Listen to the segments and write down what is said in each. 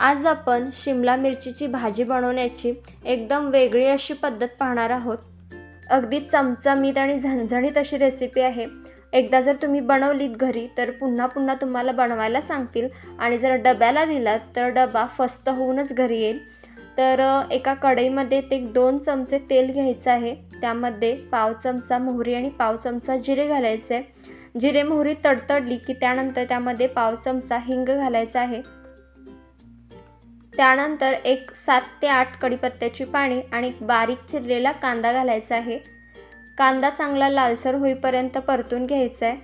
आज आपण शिमला मिरचीची भाजी बनवण्याची एकदम वेगळी अशी पद्धत पाहणार आहोत. अगदी चमचमीत आणि झणझणीत अशी रेसिपी आहे. एकदा जर तुम्ही बनवलीत घरी तर पुन्हा पुन्हा तुम्हाला बनवायला सांगतील. आणि जर डब्याला दिलात तर डबा फस्त होऊनच घरी येईल. तर एका कढईमध्ये ते दोन चमचे तेल घ्यायचं आहे. त्यामध्ये पाव चमचा मोहरी आणि पाव चमचा जिरे घालायचे. जिरे मोहरी तडतडली की त्यानंतर त्यामध्ये पाव चमचा हिंग घालायचा आहे. त्यानंतर एक सात ते आठ कढीपत्त्याची पाणी आणि बारीक चिरलेला कांदा घालायचा आहे. कांदा चांगला लालसर होईपर्यंत परतून घ्यायचा आहे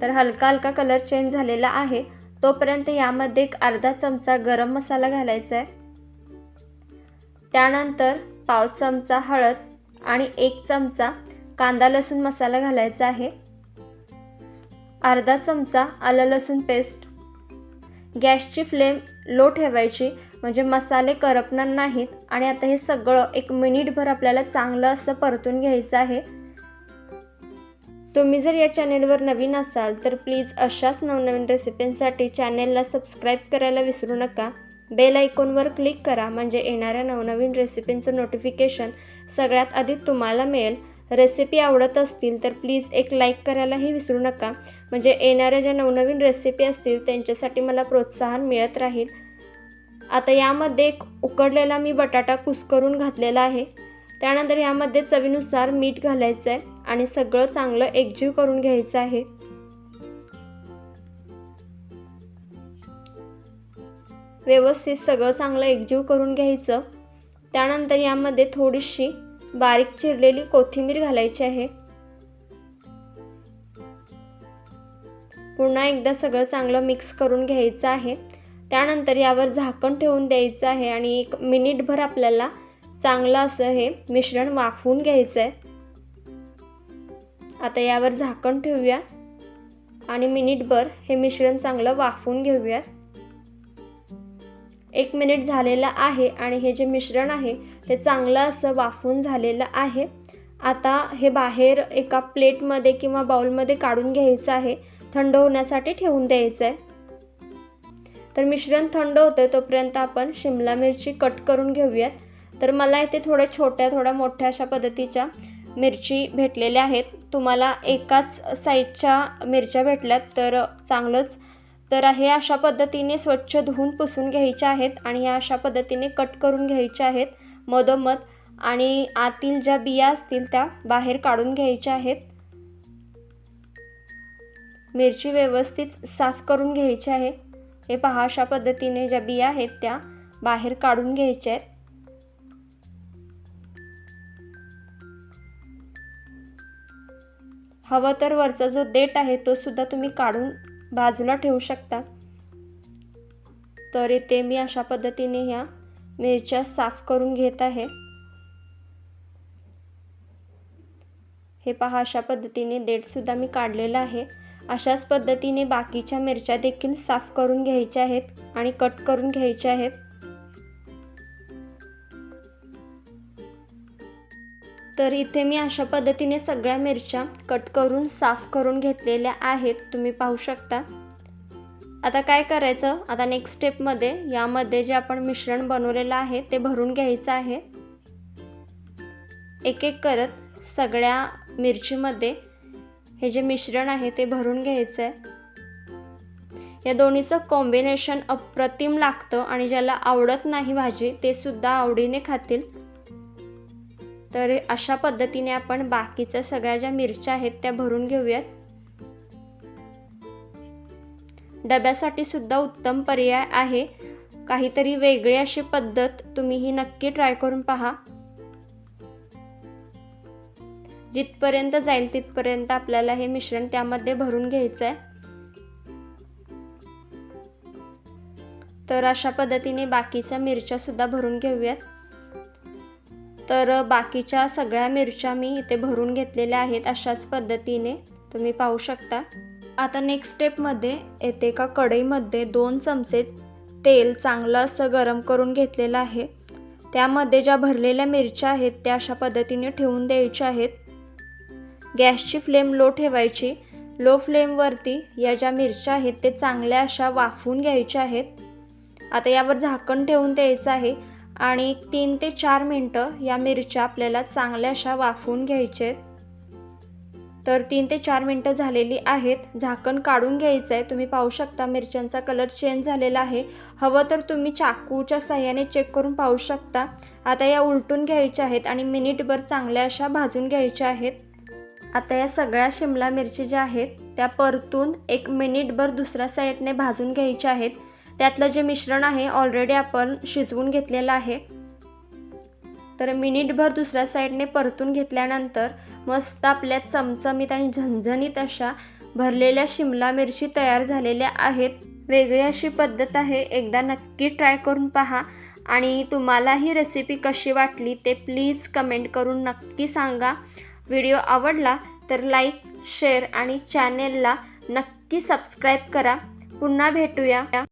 तर हलका हलका कलर चेंज झालेला आहे. तोपर्यंत यामध्ये एक अर्धा चमचा गरम मसाला घालायचा आहे त्यानंतर पाव चमचा हळद आणि एक चमचा कांदा लसूण मसाला घालायचा आहे. अर्धा चमचा आलं लसूण पेस्ट गॅसची फ्लेम लो ठेवायची म्हणजे मसाले करपणार नाहीत आणि आता हे सगळं एक मिनिटभर आपल्याला चांगलं असं परतून घ्यायचं आहे. तुम्ही जर या चॅनेलवर नवीन असाल तर प्लीज अशाच नवनवीन रेसिपींसाठी चॅनेलला सबस्क्राईब करायला विसरू नका. बेल आयकॉनवर क्लिक करा म्हणजे येणाऱ्या नवनवीन रेसिपींचं नोटिफिकेशन सगळ्यात आधी तुम्हाला मिळेल. रेसिपी आवडत असतील तर प्लीज एक लाईक करायलाही विसरू नका. म्हणजे येणाऱ्या ज्या नवनवीन रेसिपी असतील त्यांच्यासाठी मला प्रोत्साहन मिळत राहील. आता यामध्ये एक उकडलेला मी बटाटा कुस्करून घातलेला आहे. त्यानंतर यामध्ये चवीनुसार मीठ घालायचं आहे आणि सगळं चांगलं एकजीव करून घ्यायचं आहे. व्यवस्थित सगळं चांगलं एकजीव करून घ्यायचं. त्यानंतर यामध्ये थोडीशी बारीक चिरलेली कोथिंबीर घालायची आहे. पुन्हा एकदा सगळं चांगलं मिक्स करून घ्यायचं आहे. त्यानंतर यावर झाकण ठेवून द्यायचं आहे आणि एक मिनिटभर आपल्याला चांगलं असं हे मिश्रण वाफवून घ्यायचं आहे आता यावर झाकण ठेवूया आणि मिनिटभर हे मिश्रण चांगलं वाफवून घेऊयात. एक मिनिट झालेलं आहे आणि हे जे मिश्रण आहे ते चांगलं असं वाफून झालेलं आहे. आता हे बाहेर एका प्लेटमध्ये किंवा बाउलमध्ये काढून घ्यायचं आहे. थंड होण्यासाठी ठेवून द्यायचं आहे तर मिश्रण थंड होतं तोपर्यंत आपण शिमला मिरची कट करून घेऊयात. तर मला इथे थोड्या छोट्या थोड्या मोठ्या अशा पद्धतीच्या मिरची भेटलेल्या आहेत. तुम्हाला एकाच साईडच्या मिरच्या भेटल्यात तर चांगलंच तर हे अशा पद्धतीने स्वच्छ धुवून पुसून घ्यायचे आहेत आणि ह्या अशा पद्धतीने कट करून घ्यायचे आहेत मधोमध आणि आतील ज्या बिया असतील त्या बाहेर काढून घ्यायच्या आहेत. मिरची व्यवस्थित साफ करून घ्यायची आहे. हे पहा अशा पद्धतीने ज्या बिया आहेत त्या बाहेर काढून घ्यायच्या आहेत. हवं तर वरचा जो देठ आहे तो सुद्धा तुम्ही काढून बाजूला ठेवू शकता तर इथे मी अशा पद्धतीने ह्या मिरच्या साफ करून घेत आहे. हे पहा अशा पद्धतीने देठसुद्धा मी काढलेलं आहे. अशाच पद्धतीने बाकीच्या मिरच्या देखील साफ करून घ्यायच्या आहेत आणि कट करून घ्यायच्या आहेत. तर इथे मी अशा पद्धतीने सगळ्या मिरच्या कट करून साफ करून घेतलेल्या आहेत. तुम्ही पाहू शकता. आता काय करायचं? आता नेक्स्ट स्टेपमध्ये यामध्ये जे आपण मिश्रण बनवलेलं आहे ते भरून घ्यायचं आहे. एक एक करत सगळ्या मिरचीमध्ये हे जे मिश्रण आहे ते भरून घ्यायचं आहे या दोन्हीचं कॉम्बिनेशन अप्रतिम लागतं आणि ज्याला आवडत नाही भाजी ते सुद्धा आवडीने खातील. तर अशा पद्धतीने आपण बाकीच्या सगळ्या ज्या मिरच्या आहेत त्या भरून घेऊयात. डब्यासाठी सुद्धा उत्तम पर्याय आहे. काहीतरी वेगळी अशी पद्धत तुम्ही ही नक्की ट्राय करून पहा. जिथपर्यंत जाईल तिथपर्यंत आपल्याला हे मिश्रण त्यामध्ये भरून घ्यायचं आहे तर अशा पद्धतीने बाकीच्या मिरच्या सुद्धा भरून घेऊयात. तर बाकीच्या सगळ्या मिरच्या मी इथे भरून घेतलेल्या आहेत अशाच पद्धतीने. तुम्ही पाहू शकता. आता नेक्स्ट स्टेपमध्ये येथे एका कढईमध्ये दोन चमचे तेल चांगलं असं गरम करून घेतलेलं आहे. त्यामध्ये ज्या भरलेल्या मिरच्या आहेत त्या अशा पद्धतीने ठेवून द्यायच्या आहेत. गॅसची फ्लेम लो ठेवायची. लो फ्लेमवरती या ज्या मिरच्या आहेत ते चांगल्या अशा वाफवून घ्यायच्या आहेत. आता यावर झाकण ठेवून द्यायचं आहे. आणि तीन ते चार मिनटं या मिरच्या आपल्याला चांगल्या अशा वाफवून घ्यायच्या आहेत तर तीन ते चार मिनटं झालेली आहेत. झाकण काढून घ्यायचं आहे तुम्ही पाहू शकता मिरच्यांचा कलर चेंज झालेला आहे. हवं तर तुम्ही चाकूच्या साह्याने चेक करून पाहू शकता. आता या उलटून घ्यायच्या आहेत आणि मिनिटभर चांगल्या अशा भाजून घ्यायच्या आहेत. आता या सगळ्या शिमला मिरची ज्या आहेत त्या परतून एक मिनिटभर दुसऱ्या साईडने भाजून घ्यायच्या आहेत. त्यातलं जे मिश्रण आहे ऑलरेडी आपण शिजवून घेतलेलं आहे. तर मिनिटभर दुसऱ्या साईडने परतून घेतल्यानंतर मस्त आपल्या चमचमीत आणि झणझणीत अशा भरलेल्या शिमला मिरची तयार झालेल्या आहेत. वेगळी अशी पद्धत आहे एकदा नक्की ट्राय करून पहा. आणि तुम्हाला ही रेसिपी कशी वाटली ते प्लीज कमेंट करून नक्की सांगा. व्हिडिओ आवडला तर लाईक शेअर आणि चॅनेलला नक्की सबस्क्राईब करा. पुन्हा भेटूया.